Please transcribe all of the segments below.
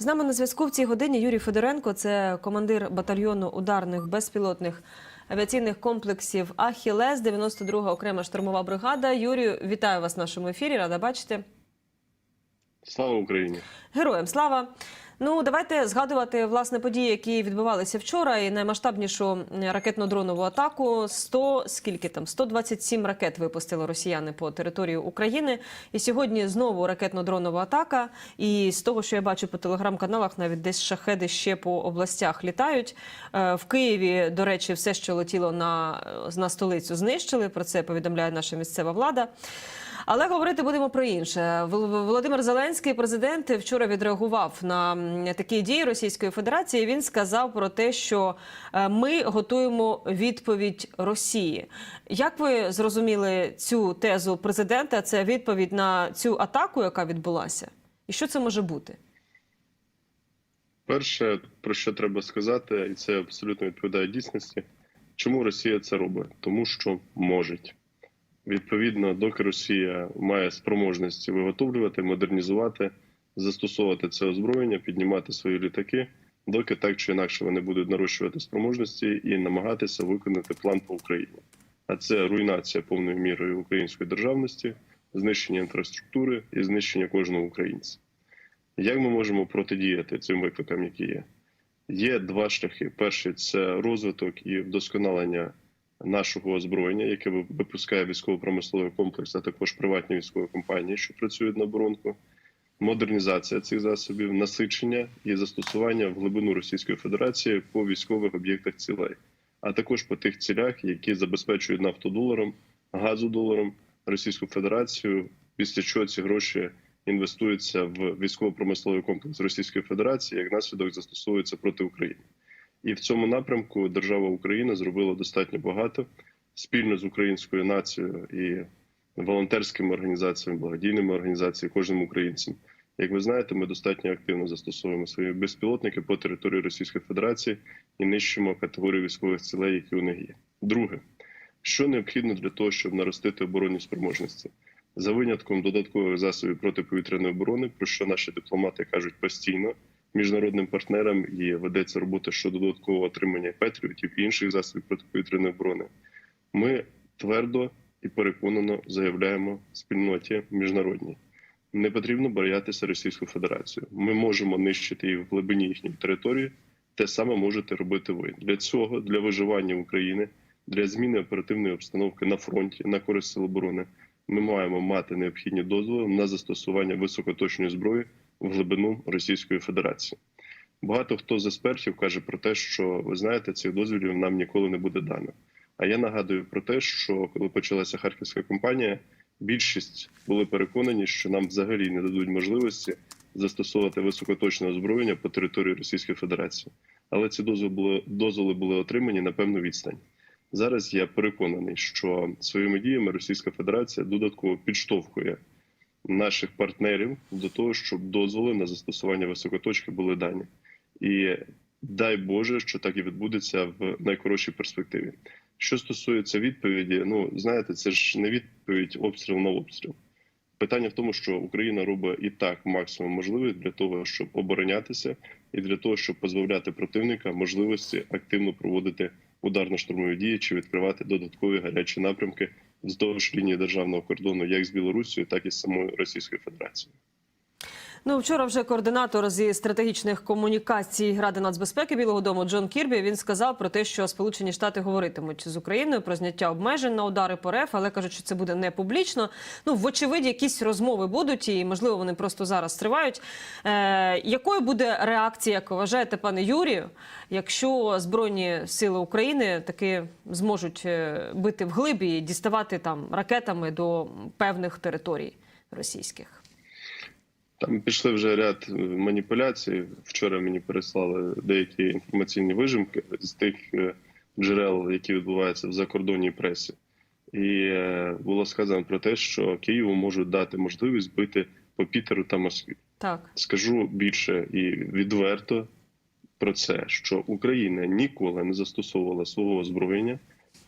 З нами на зв'язку в цій годині Юрій Федоренко, це командир батальйону ударних безпілотних авіаційних комплексів Ахілес, 92-га окрема штурмова бригада. Юрію, вітаю вас в нашому ефірі. Рада бачити. Слава Україні! Героям слава! Ну, давайте згадувати власне події, які відбувалися вчора, і наймасштабнішу ракетно-дронову атаку. 100, скільки там 127 ракет випустили росіяни по території України. І сьогодні знову ракетно-дронова атака. І з того, що я бачу по телеграм-каналах, навіть десь шахеди ще по областях літають. Е, В Києві, до речі, все, що летіло на, на столицю, знищили. Про це повідомляє наша місцева влада. Але говорити будемо про інше. Вол- Володимир Зеленський, президент, вчора відреагував на такі дії Російської Федерації. Він сказав про те, що е, ми готуємо відповідь Росії. Як ви зрозуміли цю тезу президента? Це відповідь на цю атаку, яка відбулася, і що це може бути? Перше, про що треба сказати, і це абсолютно відповідає дійсності. Чому Росія це робить? Тому що може. Відповідно, доки Росія має спроможності виготовлювати, модернізувати, застосовувати це озброєння, піднімати свої літаки, доки так чи інакше вони будуть нарощувати спроможності і намагатися виконати план по Україні. А це руйнація повною мірою української державності, знищення інфраструктури і знищення кожного українця. Як ми можемо протидіяти цим викликам, які є? Є два шляхи: перший це розвиток і вдосконалення нашого озброєння, яке випускає військово-промисловий комплекс, а також приватні військові компанії, що працюють на оборонку, модернізація цих засобів, насичення і застосування в глибину Російської Федерації по військових об'єктах цілей, а також по тих цілях, які забезпечують нафтодоларом, газодоларом Російську Федерацію, після чого ці гроші інвестуються в військово-промисловий комплекс Російської Федерації, як наслідок застосовуються проти України. І в цьому напрямку держава Україна зробила достатньо багато спільно з українською нацією і волонтерськими організаціями, благодійними організаціями, кожним українцем. Як ви знаєте, ми достатньо активно застосовуємо свої безпілотники по території Російської Федерації і нищимо категорію військових цілей, які у них є. Друге, що необхідно для того, щоб наростити оборонні спроможності, за винятком додаткових засобів протиповітряної оборони, про що наші дипломати кажуть постійно міжнародним партнерам і ведеться робота щодо додаткового отримання петріотів і інших засобів протиповітряної оборони. Ми твердо і переконано заявляємо спільноті міжнародній. Не потрібно боятися Російську Федерацію. Ми можемо нищити її в глибині їхньої території. Те саме можете робити ви для цього, для виживання України, для зміни оперативної обстановки на фронті на користь сил оборони. Ми маємо мати необхідні дозволи на застосування високоточної зброї в глибину Російської Федерації. Багато хто з експертів каже про те, що ви знаєте, цих дозволів нам ніколи не буде дано. А я нагадую про те, що коли почалася харківська кампанія, більшість були переконані, що нам взагалі не дадуть можливості застосовувати високоточне озброєння по території Російської Федерації. Але ці дозволи були, дозволи були отримані на певну відстань. Зараз я переконаний, що своїми діями Російська Федерація додатково підштовхує наших партнерів до того, щоб дозволи на застосування високоточки були дані, і дай Боже, що так і відбудеться в найкоротшій перспективі. Що стосується відповіді, ну знаєте, це ж не відповідь обстріл на обстріл. Питання в тому, що Україна робить і так максимум можливий для того, щоб оборонятися, і для того, щоб позбавляти противника можливості активно проводити ударно-штурмові дії чи відкривати додаткові гарячі напрямки вздовж лінії державного кордону, як з Білорусією, так і з самою Російською Федерацією. Ну вчора вже координатор зі стратегічних комунікацій Ради нацбезпеки Білого Дому Джон Кірбі він сказав про те, що Сполучені Штати говоритимуть з Україною про зняття обмежень на удари по РФ, але кажуть, що це буде не публічно. Ну вочевидь, якісь розмови будуть, і можливо вони просто зараз тривають. Е, якою буде реакція, як вважаєте, пане Юрію, якщо збройні сили України таки зможуть е, бити вглиб і діставати там ракетами до певних територій російських? Там пішли вже ряд е, маніпуляцій. Вчора мені переслали деякі інформаційні вижимки з тих е, джерел, які відбуваються в закордонній пресі, і е, було сказано про те, що Києву можуть дати можливість бити по Пітеру та Москві. Так. Скажу більше і відверто про це, що Україна ніколи не застосовувала свого озброєння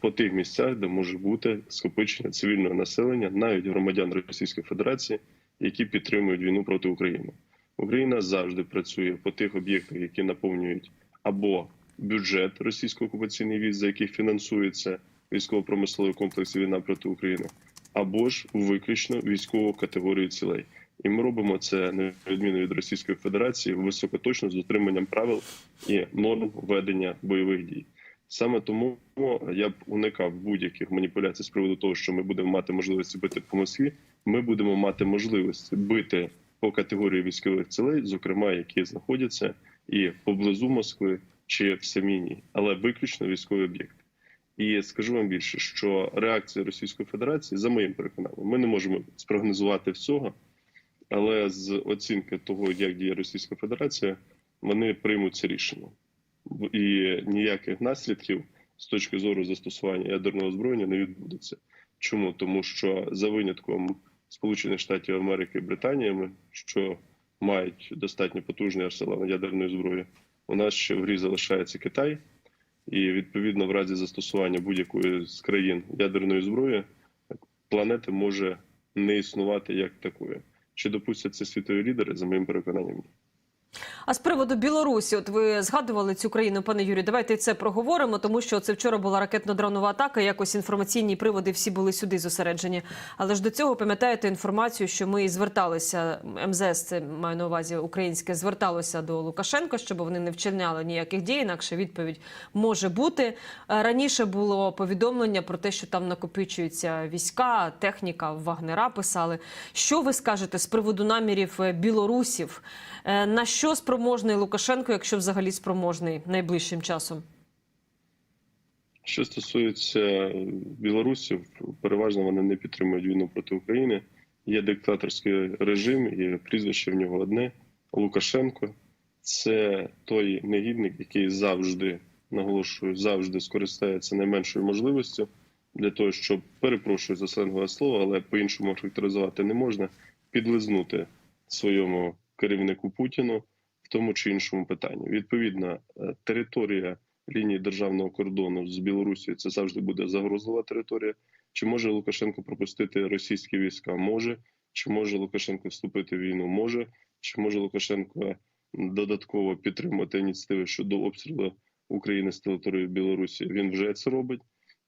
по тих місцях, де може бути скопичення цивільного населення, навіть громадян Російської Федерації, які підтримують війну проти України. Україна завжди працює по тих об'єктах, які наповнюють або бюджет російсько-окупаційний військ, за яких фінансується військово-промисловий комплекс війна проти України, або ж виключно військову категорію цілей. І ми робимо це на відміну від Російської Федерації високоточно з дотриманням правил і норм ведення бойових дій. Саме тому я б уникав будь-яких маніпуляцій з приводу того, що ми будемо мати можливість бити по Москві. Ми будемо мати можливість бити по категорії військових цілей, зокрема, які знаходяться і поблизу Москви чи в самій але виключно військові об'єкти. І скажу вам більше, що реакція Російської Федерації, за моїм переконанням, ми не можемо спрогнозувати всього, але з оцінки того, як діє Російська Федерація, вони приймуть це рішення. І ніяких наслідків з точки зору застосування ядерного озброєння не відбудеться. Чому? Тому що за винятком Сполучених Штатів Америки і Британіями, що мають достатньо потужний арсенал ядерної зброї, у нас ще в грі залишається Китай, і відповідно в разі застосування будь-якої з країн ядерної зброї планети може не існувати як такої. Чи це світові лідери, за моїм переконанням? А з приводу Білорусі, от ви згадували цю країну, пане Юрію, давайте це проговоримо, тому що це вчора була ракетно-дронова атака. Якось інформаційні приводи всі були сюди зосереджені. Але ж до цього пам'ятаєте інформацію, що ми зверталися МЗС, це маю на увазі українське, зверталося до Лукашенка, щоб вони не вчиняли ніяких дій. Інакше відповідь може бути. Е, Раніше було повідомлення про те, що там накопичуються війська, техніка Вагнера писали. Що ви скажете з приводу намірів е, білорусів? Е, На що спроможний Лукашенко, якщо взагалі спроможний найближчим часом? Що стосується білорусів, переважно вони не підтримують війну проти України. Є диктаторський режим, і прізвище в нього одне Лукашенко. Це той негідник, який завжди наголошую, завжди скористається найменшою можливістю для того, щоб перепрошую за сленгове слово, але по-іншому характеризувати не можна, підлизнути своєму керівнику Путіну тому чи іншому питанні. Відповідно, е, територія лінії державного кордону з Білорусією це завжди буде загрозлива територія. Чи може Лукашенко пропустити російські війська? Може. Чи може Лукашенко вступити в війну? Може. Чи може Лукашенко додатково підтримати ініціативи щодо обстрілу України з території Білорусі? Він вже це робить.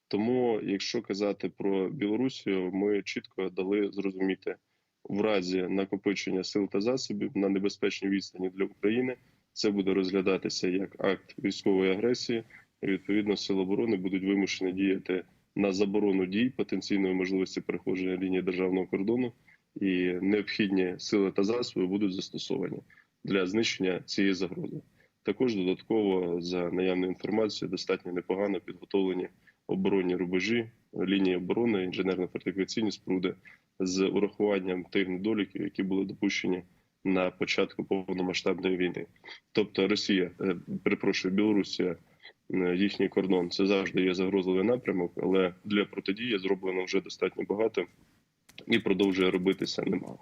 Тому, якщо казати про Білорусію, ми чітко дали зрозуміти в разі накопичення сил та засобів на небезпечній відстані для України. Це буде розглядатися як акт військової агресії. І відповідно сили оборони будуть вимушені діяти на заборону дій потенційної можливості переходження лінії державного кордону, і необхідні сили та засоби будуть застосовані для знищення цієї загрози. Також додатково за наявною інформацією достатньо непогано підготовлені оборонні рубежі, лінії оборони, інженерно-фортифікаційні споруди з урахуванням тих недоліків, які були допущені на початку повномасштабної війни. Тобто Росія, е, перепрошую, Білорусія, е, їхній кордон це завжди є загрозливий напрямок, але для протидії зроблено вже достатньо багато і продовжує робитися немало.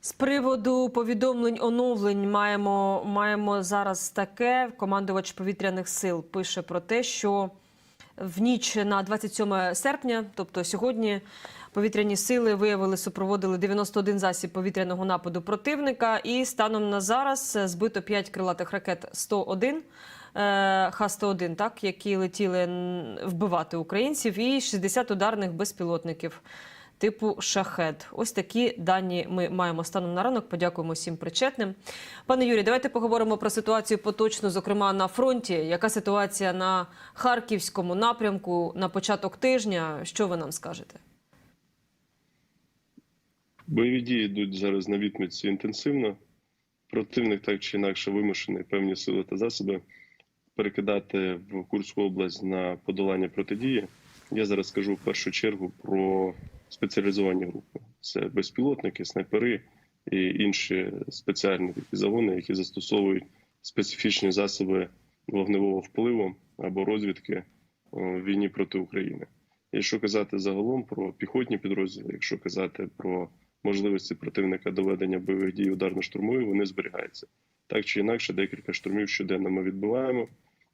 З приводу повідомлень оновлень маємо, маємо зараз таке. Командувач повітряних сил пише про те, що в ніч на 27 серпня, тобто сьогодні, повітряні сили виявили, супроводили 91 засіб повітряного нападу противника. І станом на зараз збито 5 крилатих ракет 101. е, Х-101, так, які летіли вбивати українців, і 60 ударних безпілотників типу шахет. Ось такі дані ми маємо станом на ранок. Подякуємо всім причетним. Пане Юрій, давайте поговоримо про ситуацію поточну, зокрема на фронті. Яка ситуація на харківському напрямку на початок тижня? Що ви нам скажете? Бойові дії йдуть зараз на відмітці інтенсивно. Противник так чи інакше вимушений певні сили та засоби перекидати в Курську область на подолання протидії. Я зараз скажу в першу чергу про спеціалізовані групи: це безпілотники, снайпери і інші спеціальні такі загони, які застосовують специфічні засоби вогневого впливу або розвідки е, в війні проти України. Якщо казати загалом про піхотні підрозділи, якщо казати про можливості противника доведення бойових дій ударно-штурмових, вони зберігаються. Так чи інакше, декілька штурмів щоденно ми відбиваємо,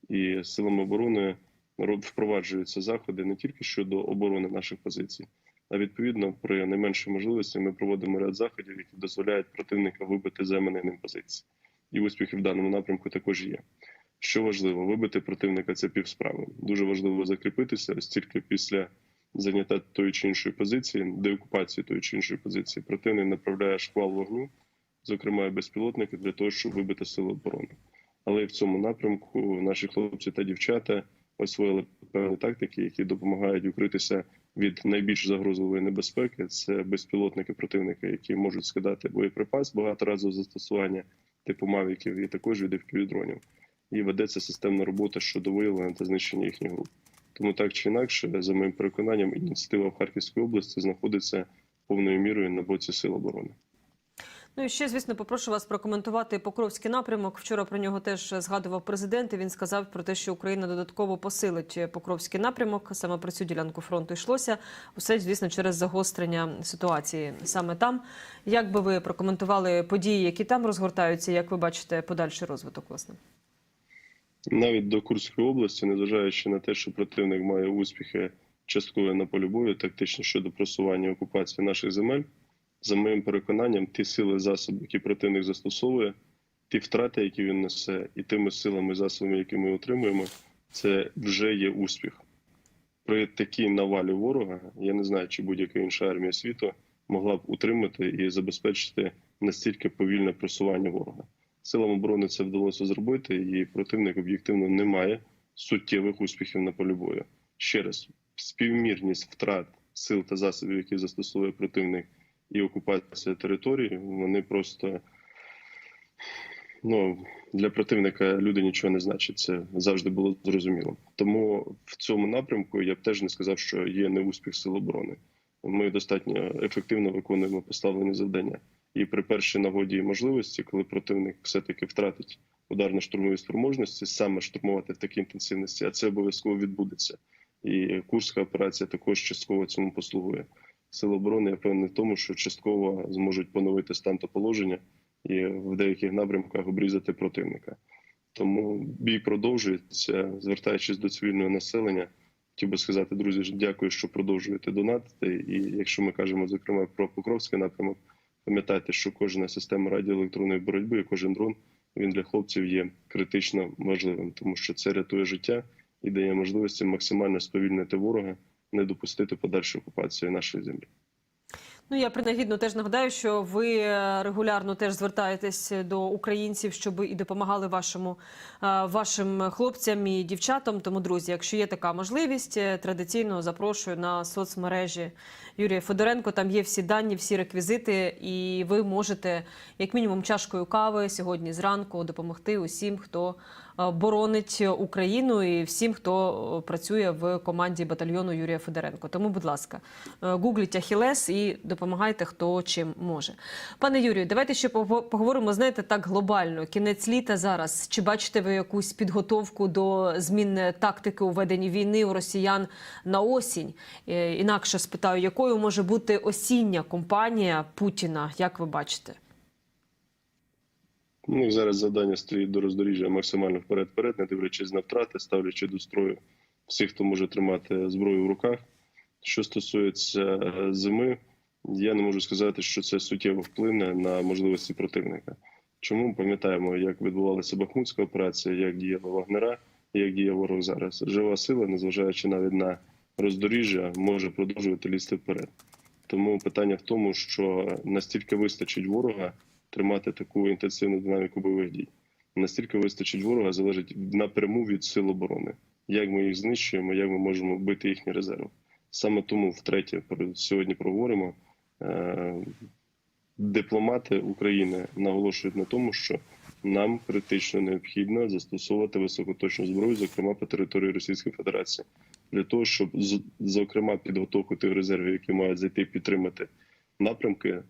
і силами оборони впроваджуються заходи не тільки щодо оборони наших позицій, А відповідно, при найменшій можливості ми проводимо ряд заходів, які дозволяють противника вибити займані ним позиції. І успіхи в даному напрямку також є. Що важливо, вибити противника це півсправи. Дуже важливо закріпитися ось тільки після заняття тої чи іншої позиції, деокупації тої чи іншої позиції. Противник направляє шквал вогню, зокрема і безпілотники, для того, щоб вибити сили оборони. Але в цьому напрямку наші хлопці та дівчата освоїли певні тактики, які допомагають укритися від найбільш загрозливої небезпеки. Це безпілотники противника, які можуть скидати боєприпас багаторазового застосування типу мавіків, і також від FPV дронів. І ведеться системна робота щодо виявлення та знищення їхніх груп. Тому так чи інакше, за моїм переконанням, ініціатива в Харківській області знаходиться повною мірою на боці сил оборони. Ну і ще, звісно, попрошу вас прокоментувати Покровський напрямок. Вчора про нього теж згадував президент. і Він сказав про те, що Україна додатково посилить Покровський напрямок. Саме про цю ділянку фронту йшлося. Усе, звісно, через загострення ситуації саме там. Як би ви прокоментували події, які там розгортаються? Як ви бачите подальший розвиток? Власне, навіть до Курської області, незважаючи на те, що противник має успіхи частково на полі бою, тактично щодо просування окупації наших земель, за моїм переконанням, ті сили засоби, які противник застосовує, ті втрати, які він несе, і тими силами засобами, які ми отримуємо, це вже є успіх. При такій навалі ворога я не знаю, чи будь-яка інша армія світу могла б утримати і забезпечити настільки повільне просування ворога. Силам оборони це вдалося зробити, і противник об'єктивно не має суттєвих успіхів на полі бою. Ще раз, співмірність втрат сил та засобів, які застосовує противник, і окупація території, вони просто ну, для противника люди нічого не значать. Це завжди було зрозуміло. Тому в цьому напрямку я б теж не сказав, що є неуспіх сил оборони. Ми достатньо ефективно виконуємо поставлені завдання. І при першій нагоді можливості, коли противник все-таки втратить ударно-штурмові спроможності, саме штурмувати в такій інтенсивності, а це обов'язково відбудеться. І Курська операція також частково цьому послугує. Сили оборони я певний в тому, що частково зможуть поновити стан та положення і в деяких напрямках обрізати противника. Тому бій продовжується, звертаючись до цивільного населення. Хотів би сказати, друзі, дякую, що продовжуєте донатити. І якщо ми кажемо зокрема про Покровський напрямок, пам'ятайте, що кожна система радіоелектронної боротьби, кожен дрон він для хлопців є критично важливим, тому що це рятує життя і дає можливості максимально сповільнити ворога, не допустити подальшої окупації нашої землі. Ну я принагідно теж нагадаю, що ви е, регулярно теж звертаєтесь до українців, щоб і допомагали вашому е, вашим хлопцям і дівчатам. Тому, друзі, якщо є така можливість, е, традиційно запрошую на соцмережі Юрія Федоренко. Там є всі дані, всі реквізити, і ви можете, як мінімум, чашкою кави сьогодні зранку допомогти усім, хто боронить Україну, і всім, хто е, працює в команді батальйону Юрія Федоренко. Тому, будь ласка, е, гугліть Ахілес і допомагайте хто чим може. Пане Юрію, давайте ще пого- поговоримо. Знаєте, так глобально. Кінець літа зараз. Чи бачите ви якусь підготовку до змін тактики у веденні війни у росіян на осінь? Е, Інакше спитаю, якою може бути осіння кампанія Путіна? Як ви бачите? Ну зараз завдання стоїть до роздоріжжя максимально вперед-вперед, не дивлячись на втрати, ставлячи до строю всіх, хто може тримати зброю в руках. Що стосується е, зими, я не можу сказати, що це суттєво вплине на можливості противника. Чому пам'ятаємо, як відбувалася Бахмутська операція, як діяла Вагнера, як діє ворог зараз? Жива сила, незважаючи навіть на роздоріжжя, може продовжувати лізти вперед. Тому питання в тому, що настільки вистачить ворога тримати таку інтенсивну динаміку бойових дій. Настільки вистачить ворога, залежить напряму від сил оборони. Як ми їх знищуємо, як ми можемо бити їхні резерви. Саме тому втретє сьогодні проговоримо. Е, дипломати України наголошують на тому, що нам критично необхідно застосовувати високоточну зброю, зокрема по території Російської Федерації, для того, щоб зокрема підготовку тих резервів, які мають зайти підтримати напрямки,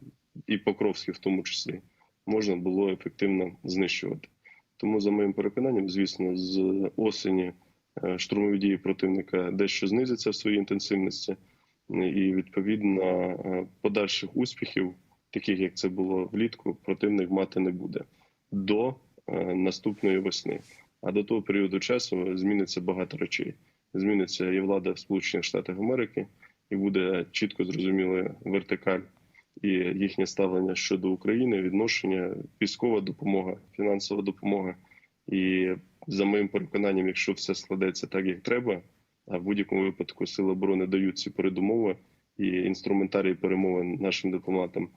і Покровський в тому числі, можна було ефективно знищувати. Тому, за моїм переконанням, звісно, з осені е, штурмові дії противника дещо знизяться в своїй інтенсивності, і відповідно е, подальших успіхів, таких як це було влітку, противник мати не буде до е, наступної весни. А до того періоду часу зміниться багато речей. Зміниться і влада в Сполучених Штатах Америки, і буде чітко зрозуміла вертикаль і їхнє ставлення щодо України, відношення, військова допомога, фінансова допомога. І за моїм переконанням, якщо все складеться так, як треба, а в будь-якому випадку сили оборони дають ці передумови і інструментарій перемовин нашим дипломатам,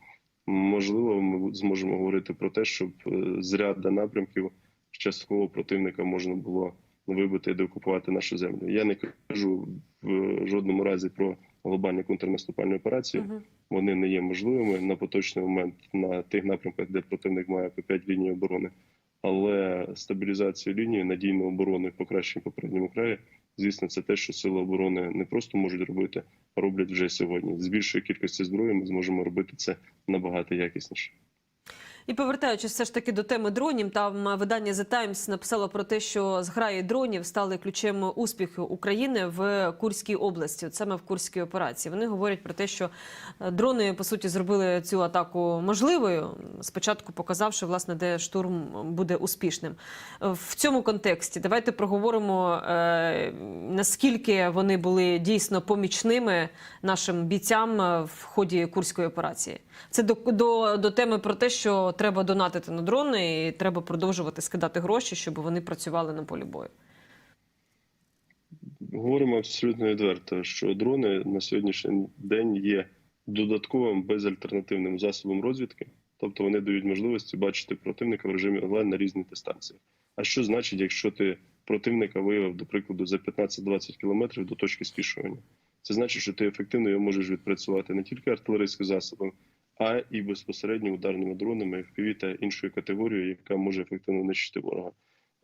можливо, ми зможемо говорити про те, щоб е, з ряда напрямків частково противника можна було вибити і деокупувати нашу землю. Я не кажу в жодному разі про глобальні контрнаступальні операції. Мгм. Вони не є можливими на поточний момент на тих напрямках, де противник має по 5 ліній оборони. Але стабілізація лінії, надійну оборону і покращення попередньому краї, звісно, це те, що сили оборони не просто можуть робити, а роблять вже сьогодні. З більшої кількості зброї ми зможемо робити це набагато якісніше. І повертаючись все ж таки до теми дронів, там е, видання The Times написало про те, що зграї дронів стали ключем успіху України в Курській області, саме в Курській операції. Вони говорять про те, що е, дрони по суті зробили цю атаку можливою. Спочатку показавши, власне, де штурм буде успішним. В цьому контексті давайте проговоримо е, наскільки вони були дійсно помічними нашим бійцям в ході курської операції. Це до, до, до теми про те, що треба донатити на дрони і треба продовжувати скидати гроші, щоб вони працювали на полі бою. Говоримо абсолютно відверто, що дрони на сьогоднішній день є додатковим безальтернативним засобом розвідки, тобто вони дають можливості бачити противника в режимі онлайн на різних дистанціях. А що значить, якщо ти противника виявив, до прикладу, за 15-20 кілометрів до точки спішування? Це значить, що ти ефективно його можеш відпрацювати не тільки артилерійським засобом, а і безпосередньо ударними дронами FPV та іншою категорією, яка може ефективно нищити ворога.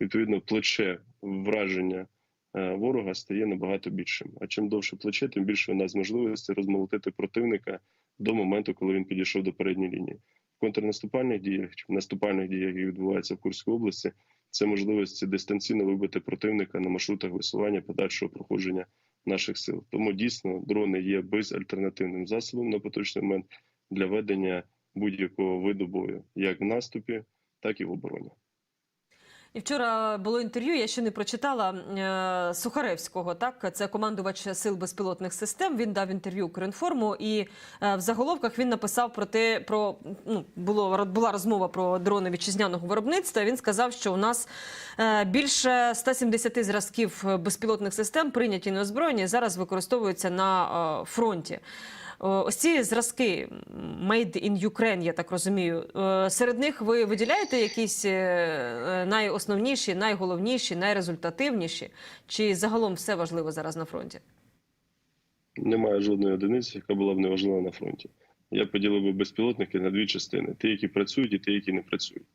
Відповідно, плече враження е, ворога стає набагато більшим. А чим довше плече, тим більше у нас можливості розмолотити противника до моменту, коли він підійшов до передньої лінії. В контрнаступальних діях чи в наступальних діях, які відбуваються в Курській області, це можливості дистанційно вибити противника на маршрутах висування подальшого проходження наших сил. Тому дійсно дрони є безальтернативним засобом на поточний момент для ведення будь-якого виду бою, як в наступі, так і в обороні. І вчора було інтерв'ю, я ще не прочитала е, Сухаревського. Так, це командувач сил безпілотних систем. Він дав інтерв'ю Укрінформу, і е, в заголовках він написав про те, про ну було була розмова про дрони вітчизняного виробництва. Він сказав, що у нас е, більше 170 зразків безпілотних систем прийняті на озброєння зараз використовуються на фронті. Ось ці зразки made in Ukraine, я так розумію. Е, Серед них ви виділяєте якісь е, е, найосновніші, найголовніші, найрезультативніші? Чи загалом все важливо зараз на фронті? Немає жодної одиниці, яка була б неважлива на фронті. Я поділив би безпілотники на дві частини: ті, які працюють, і ті, які не працюють.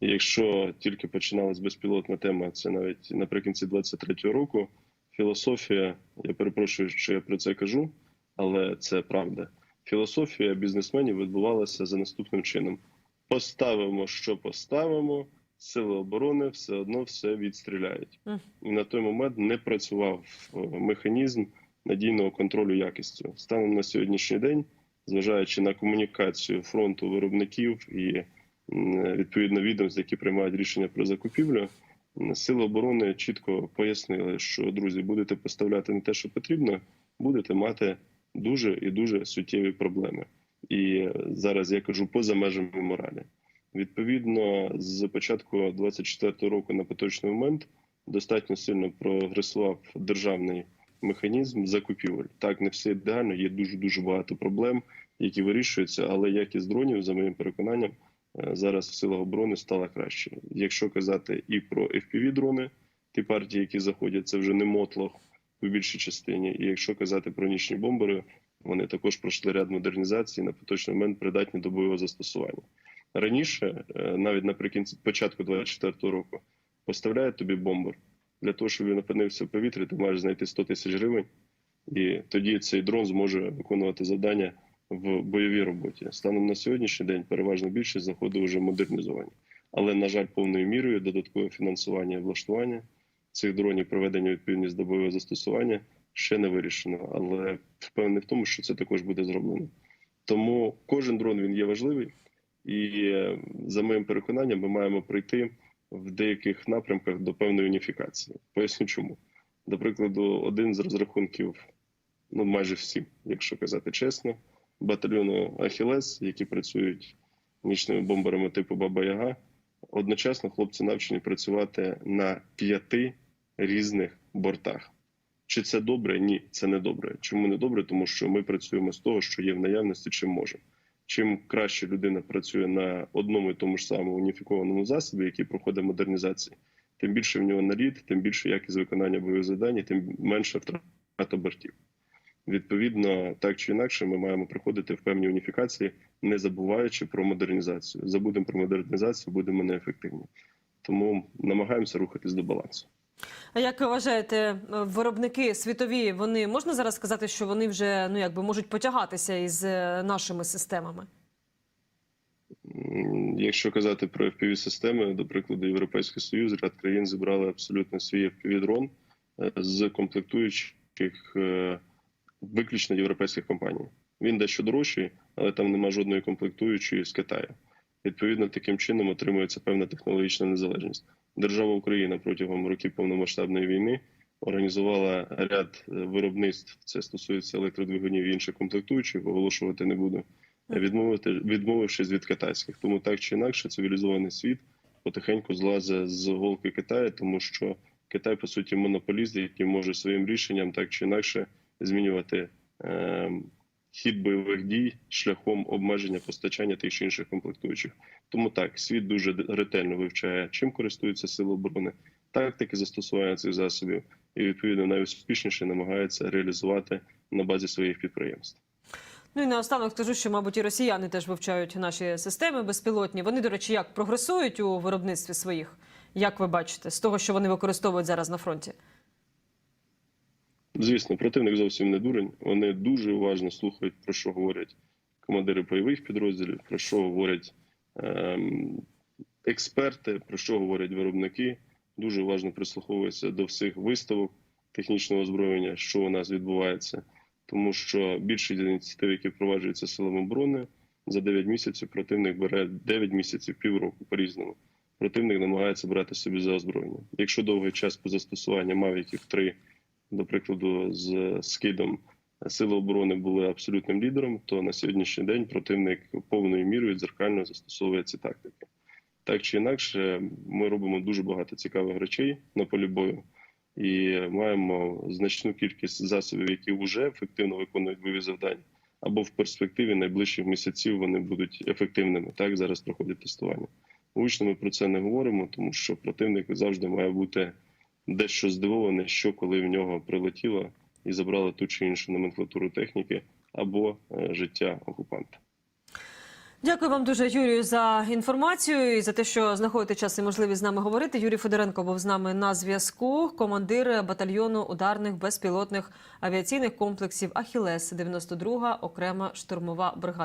І якщо тільки починалась безпілотна тема, це навіть наприкінці 23-го року. Філософія, я перепрошую, що я про це кажу, але це правда. Філософія бізнесменів відбувалася за наступним чином: поставимо, що поставимо, сили оборони все одно все відстріляють. І на той момент не працював е, механізм надійного контролю якістю. Станом на сьогоднішній день, зважаючи на комунікацію фронту виробників і відповідно відомств, які приймають рішення про закупівлю, сили оборони чітко пояснили, що друзі, будете поставляти не те, що потрібно, будете мати дуже і дуже суттєві проблеми. І е, зараз я кажу поза межами моралі. Відповідно, з початку 24-го року на поточний момент достатньо сильно прогресував державний механізм закупівель. Так, не все ідеально, є дуже дуже багато проблем, які вирішуються, але якість дронів, за моїм переконанням, е, зараз в силах оборони стала краще. Якщо казати і про fpv дрони, ті партії, які заходять, це вже не мотлох в більшій частині. І якщо казати про нічні бомбери, вони також пройшли ряд модернізацій на поточний момент придатні до бойового застосування. Раніше, е, навіть наприкінці початку 24-го року, поставляють тобі бомбер. Для того, щоб він опинився в повітрі, ти маєш знайти 100 тисяч гривень, і тоді цей дрон зможе виконувати завдання в бойовій роботі. Станом на сьогоднішній день переважно більшість заходи вже модернізовані. Але, на жаль, повною мірою додаткове фінансування і влаштування цих дронів, проведення відповідність до бойового застосування ще не вирішено. Але впевнений в тому, що це також буде зроблено. Тому кожен дрон він є важливий, і е, за моїм переконанням, ми маємо прийти в деяких напрямках до певної уніфікації. Поясню чому. До прикладу, один з розрахунків ну майже всім, якщо казати чесно, батальйону Ахілес, які працюють нічними бомберами типу Баба Яга. Одночасно хлопці навчені працювати на п'яти різних бортах. Чи це добре? Ні, це не добре. Чому не добре? Тому що ми працюємо з того, що є в наявності, чим можемо. Чим краще людина працює на одному і тому ж самому уніфікованому засобі, який проходить модернізацію, тим більше в нього наліт, тим більше якість виконання бойових завдань, тим менше втрата бортів. Відповідно, так чи інакше, ми маємо приходити в певні уніфікації, не забуваючи про модернізацію. Забудемо про модернізацію, будемо неефективні. Тому намагаємося рухатись до балансу. А як ви вважаєте, е, виробники світові, вони можна зараз сказати, що вони вже ну якби можуть потягатися із е, нашими системами? Якщо казати про fpv системи, до прикладу, Європейський Союз, ряд країн зібрали абсолютно свій FPV-дрон е, з комплектуючих виключно європейських компаній. Він дещо дорожчий, але там нема жодної комплектуючої з Китаю. Відповідно, таким чином отримується певна технологічна незалежність. Держава Україна протягом років повномасштабної війни організувала ряд е, виробництв. Це стосується електродвигунів і інших комплектуючих, оголошувати не буду відмовити, відмовившись від китайських. Тому так чи інакше цивілізований світ потихеньку злазить з голки Китаю, тому що Китай, по суті, монополіст, який може своїм рішенням так чи інакше змінювати е, хід бойових дій шляхом обмеження постачання тих чи інших комплектуючих. Тому так, світ дуже ретельно вивчає, чим користуються сили оборони, тактики застосування цих засобів, і відповідно найуспішніше намагається реалізувати на базі своїх підприємств. Ну і наостанок скажу, що, мабуть, і росіяни теж вивчають наші системи безпілотні. Вони, до речі, як прогресують у виробництві своїх, як ви бачите, з того, що вони використовують зараз на фронті? Звісно, противник зовсім не дурень. Вони дуже уважно слухають, про що говорять командири бойових підрозділів, про що говорять ем, експерти, про що говорять виробники. Дуже уважно прислуховуються до всіх виставок технічного озброєння, що у нас відбувається, тому що більшість ініціатив, які впроваджуються силами оборони, за 9 місяців противник бере 9 місяців, півроку по-різному. Противник намагається брати собі за озброєння. Якщо довгий час по застосуванню Мавіків 3 до прикладу, з скидом Сили оборони були абсолютним лідером, то на сьогоднішній день противник повною мірою дзеркально застосовує ці тактики. Так чи інакше, ми робимо дуже багато цікавих речей на полі бою і маємо значну кількість засобів, які вже ефективно виконують бойові завдання, або в перспективі найближчих місяців вони будуть ефективними. Так зараз проходять тестування. Гучно ми про це не говоримо, тому що противник завжди має бути дещо здивований, що коли в нього прилетіло і забрало ту чи іншу номенклатуру техніки або е, життя окупанта. Дякую вам дуже, Юрію, за інформацію і за те, що знаходите час і можливість з нами говорити. Юрій Федоренко був з нами на зв'язку. Командир батальйону ударних безпілотних авіаційних комплексів Ахілес, 92-га окрема штурмова бригада.